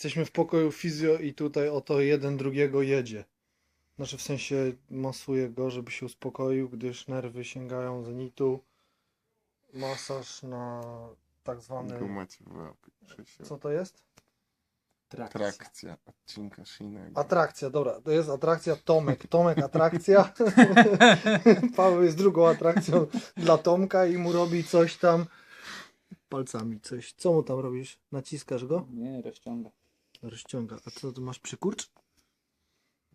Jesteśmy w pokoju fizjo i tutaj oto jeden drugiego jedzie. Znaczy w sensie masuje go, żeby się uspokoił, gdyż nerwy sięgają zenitu. Masaż na tak zwany... Gumacie w łapie. Krzysiu. Co to jest? Trakcja odcinka Shinego. Atrakcja, dobra, to jest atrakcja Tomek. Tomek atrakcja. Paweł jest drugą atrakcją dla Tomka i mu robi coś tam palcami, coś. Co mu tam robisz? Naciskasz go? Nie, rozciąga. Rozciąga. A co, tu masz przykurcz?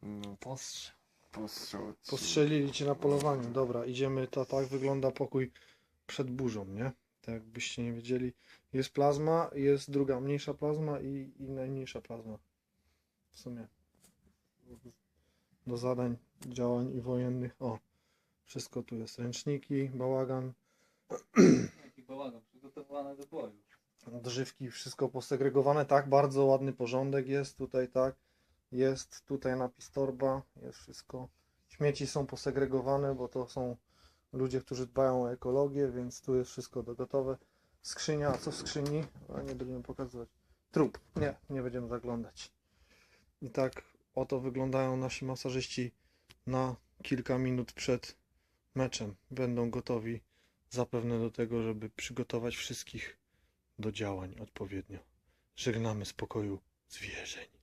No, postrzał odcinka. Postrzelili cię na polowaniu. Dobra, idziemy. To tak wygląda pokój przed burzą, nie? Tak jakbyście nie wiedzieli. Jest plazma, jest druga mniejsza plazma i, i najmniejsza plazma. W sumie. Do zadań, działań i wojennych. O, wszystko tu jest. Ręczniki, bałagan. odżywki, wszystko posegregowane. Tak, bardzo ładny porządek jest tutaj, tak. Jest tutaj napis torba, jest wszystko. Śmieci są posegregowane, bo to są ludzie, którzy dbają o ekologię, więc tu jest wszystko gotowe. Skrzynia, a co w skrzyni? A nie będziemy pokazywać. Trup. Nie, nie będziemy zaglądać. I tak oto wyglądają nasi masażyści na kilka minut przed meczem. Będą gotowi zapewne do tego, żeby przygotować wszystkich do działań odpowiednio. Żegnamy z pokoju zwierzeń.